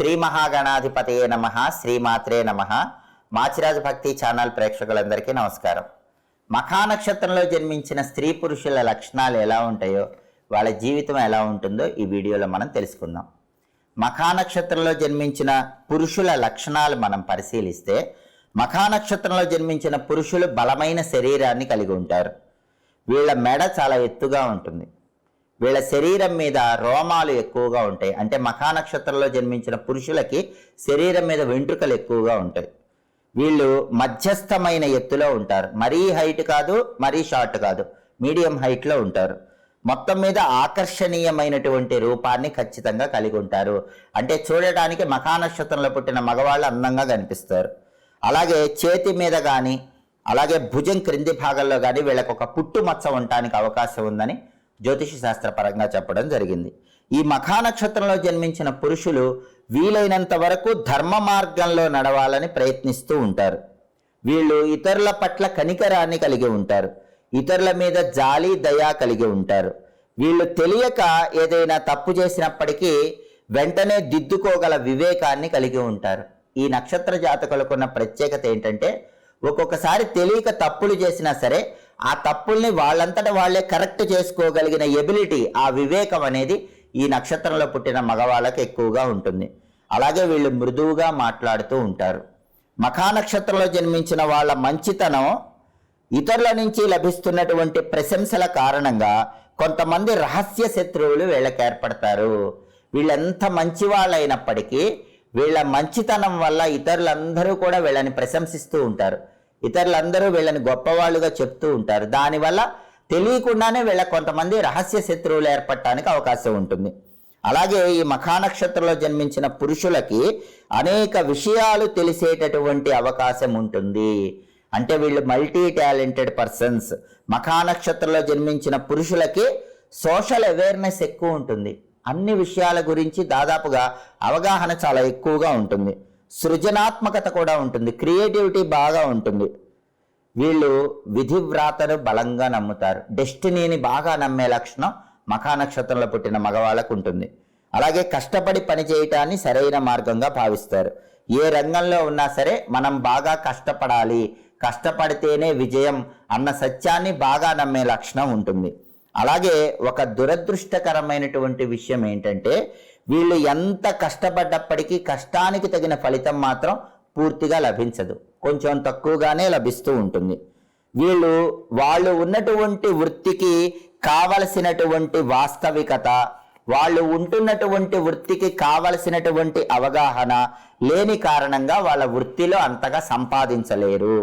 శ్రీ మహాగణాధిపతయే నమ శ్రీమాత్రే నమ. మాచిరాజు భక్తి ఛానల్ ప్రేక్షకులందరికీ నమస్కారం. మఖా నక్షత్రంలో జన్మించిన స్త్రీ పురుషుల లక్షణాలు ఎలా ఉంటాయో వాళ్ళ జీవితం ఎలా ఉంటుందో ఈ వీడియోలో మనం తెలుసుకుందాం. మఖా నక్షత్రంలో జన్మించిన పురుషుల లక్షణాలు మనం పరిశీలిస్తే మఖా నక్షత్రంలో జన్మించిన పురుషులు బలమైన శరీరాన్ని కలిగి ఉంటారు. వీళ్ళ మెడ చాలా ఎత్తుగా ఉంటుంది. వీళ్ళ శరీరం మీద రోమాలు ఎక్కువగా ఉంటాయి. అంటే మఖానక్షత్రంలో జన్మించిన పురుషులకి శరీరం మీద వెంట్రుకలు ఎక్కువగా ఉంటాయి. వీళ్ళు మధ్యస్థమైన ఎత్తులో ఉంటారు. మరీ హైట్ కాదు మరీ షార్ట్ కాదు. మీడియం హైట్లో ఉంటారు. మొత్తం మీద ఆకర్షణీయమైనటువంటి రూపాన్ని ఖచ్చితంగా కలిగి ఉంటారు. అంటే చూడటానికి మఖానక్షత్రంలో పుట్టిన మగవాళ్ళు అందంగా కనిపిస్తారు. అలాగే చేతి మీద కానీ అలాగే భుజం క్రింది భాగంలో కానీ వీళ్ళకు ఒక పుట్టు మచ్చ ఉండటానికి అవకాశం ఉందని జ్యోతిష శాస్త్రపరంగా చెప్పడం జరిగింది. ఈ మఖా నక్షత్రంలో జన్మించిన పురుషులు వీలైనంత వరకు ధర్మ మార్గంలో నడవాలని ప్రయత్నిస్తూ ఉంటారు. వీళ్ళు ఇతరుల పట్ల కనికరాన్ని కలిగి ఉంటారు. ఇతరుల మీద జాలి దయా కలిగి ఉంటారు. వీళ్ళు తెలియక ఏదైనా తప్పు చేసినప్పటికీ వెంటనే దిద్దుకోగల వివేకాన్ని కలిగి ఉంటారు. ఈ నక్షత్ర జాతకులకున్న ప్రత్యేకత ఏంటంటే ఒక్కొక్కసారి తెలియక తప్పులు చేసినా సరే ఆ తప్పుల్ని వాళ్ళంతట వాళ్ళే కరెక్ట్ చేసుకోగలిగిన ఎబిలిటీ ఆ వివేకం అనేది ఈ నక్షత్రంలో పుట్టిన మగవాళ్ళకి ఎక్కువగా ఉంటుంది. అలాగే వీళ్ళు మృదువుగా మాట్లాడుతూ ఉంటారు. మఖా నక్షత్రంలో జన్మించిన వాళ్ళ మంచితనం ఇతరుల నుంచి లభిస్తున్నటువంటి ప్రశంసల కారణంగా కొంతమంది రహస్య శత్రువులు వీళ్ళకి ఏర్పడతారు. వీళ్ళెంత మంచి వాళ్ళైనప్పటికీ వీళ్ళ మంచితనం వల్ల ఇతరులందరూ కూడా వీళ్ళని ప్రశంసిస్తూ ఉంటారు. ఇతరులందరూ వీళ్ళని గొప్పవాళ్ళుగా చెప్తూ ఉంటారు. దానివల్ల తెలియకుండానే వీళ్ళ కొంతమంది రహస్య శత్రువులు ఏర్పడటానికి అవకాశం ఉంటుంది. అలాగే ఈ మఖానక్షత్రంలో జన్మించిన పురుషులకి అనేక విషయాలు తెలిసేటటువంటి అవకాశం ఉంటుంది. అంటే వీళ్ళు మల్టీ టాలెంటెడ్ పర్సన్స్. మఖానక్షత్రంలో జన్మించిన పురుషులకి సోషల్ అవేర్నెస్ ఎక్కువ ఉంటుంది. అన్ని విషయాల గురించి దాదాపుగా అవగాహన చాలా ఎక్కువగా ఉంటుంది. సృజనాత్మకత కూడా ఉంటుంది. క్రియేటివిటీ బాగా ఉంటుంది. వీళ్ళు విధివ్రాతను బలంగా నమ్ముతారు. డెస్టినీని బాగా నమ్మే లక్షణం మఖా నక్షత్రంలో పుట్టిన మగవాళ్ళకు ఉంటుంది. అలాగే కష్టపడి పని చేయటాన్ని సరైన మార్గంగా భావిస్తారు. ఏ రంగంలో ఉన్నా సరే మనం బాగా కష్టపడాలి. కష్టపడితేనే విజయం అన్న సత్యాన్ని బాగా నమ్మే లక్షణం ఉంటుంది. అలాగే ఒక దురదృష్టకరమైనటువంటి విషయం ఏంటంటే వీళ్ళు ఎంత కష్టపడ్డప్పటికీ కష్టానికి తగిన ఫలితం మాత్రం పూర్తిగా లభించదు. కొంచెం తక్కువగానే లభిస్తూ ఉంటుంది. వీళ్ళు వాళ్ళు ఉన్నటువంటి వృత్తికి కావలసినటువంటి వాస్తవికత వాళ్ళు ఉంటున్నటువంటి వృత్తికి కావలసినటువంటి అవగాహన లేని కారణంగా వాళ్ళ వృత్తిలో అంతగా సంపాదించలేరు.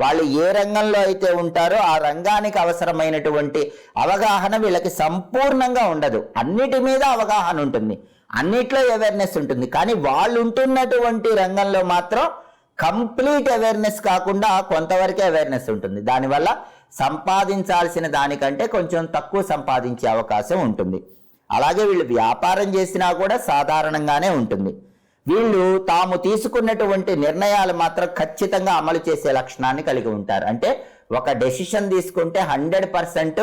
వాళ్ళు ఏ రంగంలో అయితే ఉంటారో ఆ రంగానికి అవసరమైనటువంటి అవగాహన వీళ్ళకి సంపూర్ణంగా ఉండదు. అన్నిటి మీద అవగాహన ఉంటుంది. అన్నిట్లో అవేర్నెస్ ఉంటుంది. కానీ వాళ్ళు ఉంటున్నటువంటి రంగంలో మాత్రం కంప్లీట్ అవేర్నెస్ కాకుండా కొంతవరకే అవేర్నెస్ ఉంటుంది. దానివల్ల సంపాదించాల్సిన దానికంటే కొంచెం తక్కువ సంపాదించే అవకాశం ఉంటుంది. అలాగే వీళ్ళు వ్యాపారం చేసినా కూడా సాధారణంగానే ఉంటుంది. వీళ్ళు తాము తీసుకున్నటువంటి నిర్ణయాలు మాత్రం ఖచ్చితంగా అమలు చేసే లక్షణాన్ని కలిగి ఉంటారు. అంటే ఒక డెసిషన్ తీసుకుంటే హండ్రెడ్ పర్సెంట్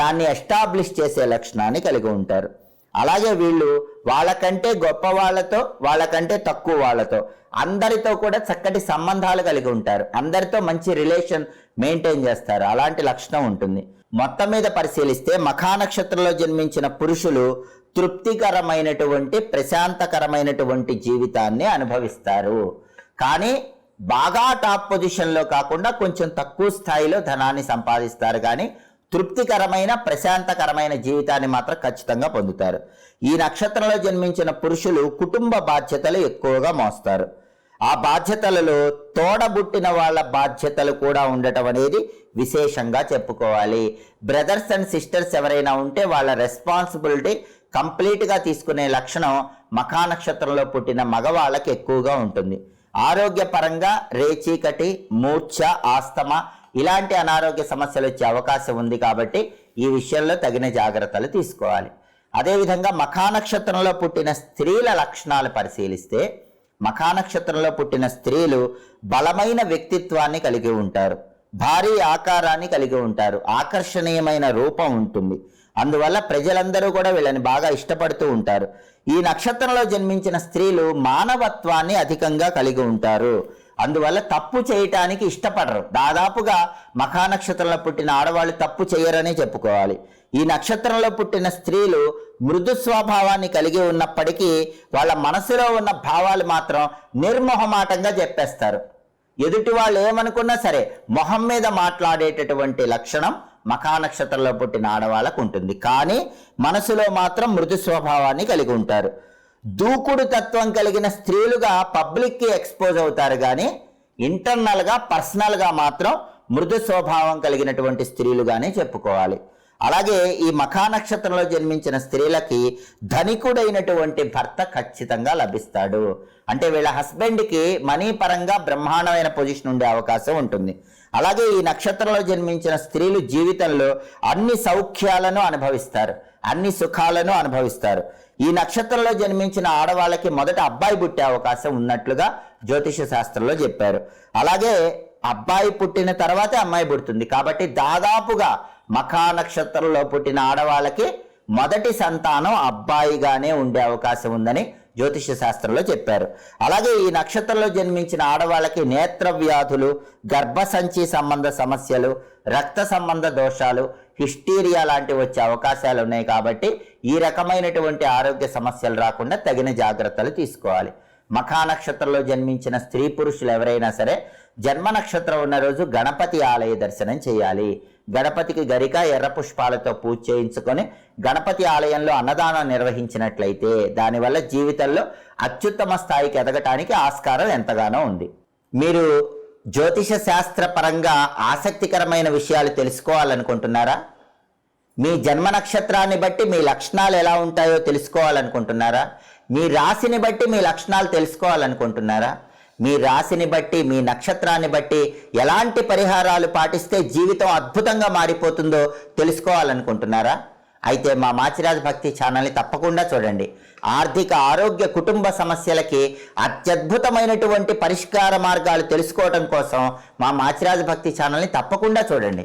దాన్ని ఎస్టాబ్లిష్ చేసే లక్షణాన్ని కలిగి ఉంటారు. అలాగే వీళ్ళు వాళ్ళకంటే గొప్ప వాళ్ళతో వాళ్ళకంటే తక్కువ వాళ్ళతో అందరితో కూడా చక్కటి సంబంధాలు కలిగి ఉంటారు. అందరితో మంచి రిలేషన్ మెయింటైన్ చేస్తారు. అలాంటి లక్షణం ఉంటుంది. మొత్తం మీద పరిశీలిస్తే మఖానక్షత్రంలో జన్మించిన పురుషులు తృప్తికరమైనటువంటి ప్రశాంతకరమైనటువంటి జీవితాన్ని అనుభవిస్తారు. కానీ బాగా టాప్ పొజిషన్లో కాకుండా కొంచెం తక్కువ స్థాయిలో ధనాన్ని సంపాదిస్తారు. కానీ తృప్తికరమైన ప్రశాంతకరమైన జీవితాన్ని మాత్రం ఖచ్చితంగా పొందుతారు. ఈ నక్షత్రంలో జన్మించిన పురుషులు కుటుంబ బాధ్యతలు ఎక్కువగా మోస్తారు. ఆ బాధ్యతలలో తోడబుట్టిన వాళ్ళ బాధ్యతలు కూడా ఉండటం అనేది విశేషంగా చెప్పుకోవాలి. బ్రదర్స్ అండ్ సిస్టర్స్ ఎవరైనా ఉంటే వాళ్ళ రెస్పాన్సిబిలిటీ కంప్లీట్గా తీసుకునే లక్షణం మఖా నక్షత్రంలో పుట్టిన మగవాళ్ళకి ఎక్కువగా ఉంటుంది. ఆరోగ్యపరంగా రేచీకటి మూర్ఛ ఆస్తమా ఇలాంటి అనారోగ్య సమస్యలు వచ్చే అవకాశం ఉంది కాబట్టి ఈ విషయంలో తగిన జాగ్రత్తలు తీసుకోవాలి. అదేవిధంగా మఖానక్షత్రంలో పుట్టిన స్త్రీల లక్షణాలు పరిశీలిస్తే మఖానక్షత్రంలో పుట్టిన స్త్రీలు బలమైన వ్యక్తిత్వాన్ని కలిగి ఉంటారు. భారీ ఆకారాన్ని కలిగి ఉంటారు. ఆకర్షణీయమైన రూపం ఉంటుంది. అందువల్ల ప్రజలందరూ కూడా వీళ్ళని బాగా ఇష్టపడుతూ ఉంటారు. ఈ నక్షత్రంలో జన్మించిన స్త్రీలు మానవత్వాన్ని అధికంగా కలిగి ఉంటారు. అందువల్ల తప్పు చేయటానికి ఇష్టపడరు. దాదాపుగా మఖా నక్షత్రంలో పుట్టిన ఆడవాళ్ళు తప్పు చేయరని చెప్పుకోవాలి. ఈ నక్షత్రంలో పుట్టిన స్త్రీలు మృదు స్వభావాన్ని కలిగి ఉన్నప్పటికీ వాళ్ళ మనసులో ఉన్న భావాలు మాత్రం నిర్మోహమాటంగా చెప్పేస్తారు. ఎదుటి వాళ్ళు ఏమనుకున్నా సరే మొహం మీద మాట్లాడేటటువంటి లక్షణం మఖా నక్షత్రంలో పుట్టిన ఆడవాళ్ళకు ఉంటుంది. కానీ మనసులో మాత్రం మృదు స్వభావాన్ని కలిగి ఉంటారు. దూకుడు తత్వం కలిగిన స్త్రీలుగా పబ్లిక్కి ఎక్స్పోజ్ అవుతారు కానీ ఇంటర్నల్గా పర్సనల్గా మాత్రం మృదు స్వభావం కలిగినటువంటి స్త్రీలుగానే చెప్పుకోవాలి. అలాగే ఈ మఖా నక్షత్రంలో జన్మించిన స్త్రీలకి ధనికుడైనటువంటి భర్త ఖచ్చితంగా లభిస్తాడు. అంటే వీళ్ళ హస్బెండ్కి మనీ పరంగా బ్రహ్మాండమైన పొజిషన్ ఉండే అవకాశం ఉంటుంది. అలాగే ఈ నక్షత్రంలో జన్మించిన స్త్రీలు జీవితంలో అన్ని సౌఖ్యాలను అనుభవిస్తారు. అన్ని సుఖాలను అనుభవిస్తారు. ఈ నక్షత్రంలో జన్మించిన ఆడవాళ్ళకి మొదట అబ్బాయి పుట్టే అవకాశం ఉన్నట్లుగా జ్యోతిష శాస్త్రంలో చెప్పారు. అలాగే అబ్బాయి పుట్టిన తర్వాతే అమ్మాయి పుడుతుంది. కాబట్టి దాదాపుగా మఖా నక్షత్రంలో పుట్టిన ఆడవాళ్ళకి మొదటి సంతానం అబ్బాయిగానే ఉండే అవకాశం ఉందని జ్యోతిష శాస్త్రంలో చెప్పారు. అలాగే ఈ నక్షత్రంలో జన్మించిన ఆడవాళ్ళకి నేత్ర వ్యాధులు గర్భసంచి సంబంధ సమస్యలు రక్త సంబంధ దోషాలు హిస్టీరియా లాంటివి వచ్చే అవకాశాలు ఉన్నాయి కాబట్టి ఈ రకమైనటువంటి ఆరోగ్య సమస్యలు రాకుండా తగిన జాగ్రత్తలు తీసుకోవాలి. మఖా నక్షత్రంలో జన్మించిన స్త్రీ పురుషులు ఎవరైనా సరే జన్మ నక్షత్రం ఉన్న రోజు గణపతి ఆలయ దర్శనం చేయాలి. గణపతికి గరిక ఎర్ర పుష్పాలతో పూజ చేయించుకొని గణపతి ఆలయంలో అన్నదానం నిర్వహించినట్లయితే దానివల్ల జీవితంలో అత్యుత్తమ స్థాయికి ఎదగటానికి ఆస్కారం ఎంతగానో ఉంది. మీరు జ్యోతిష శాస్త్ర పరంగా ఆసక్తికరమైన విషయాలు తెలుసుకోవాలనుకుంటున్నారా? మీ జన్మ నక్షత్రాన్ని బట్టి మీ లక్షణాలు ఎలా ఉంటాయో తెలుసుకోవాలనుకుంటున్నారా? మీ రాశిని బట్టి మీ లక్షణాలు తెలుసుకోవాలనుకుంటున్నారా? మీ రాశిని బట్టి మీ నక్షత్రాన్ని బట్టి ఎలాంటి పరిహారాలు పాటిస్తే జీవితం అద్భుతంగా మారిపోతుందో తెలుసుకోవాలనుకుంటున్నారా? అయితే మా మాచిరాజ్ భక్తి ఛానల్ని తప్పకుండా చూడండి. ఆర్థిక ఆరోగ్య కుటుంబ సమస్యలకి అత్యద్భుతమైనటువంటి పరిష్కార మార్గాలు తెలుసుకోవడం కోసం మా మాచిరాజ్ భక్తి ఛానల్ని తప్పకుండా చూడండి.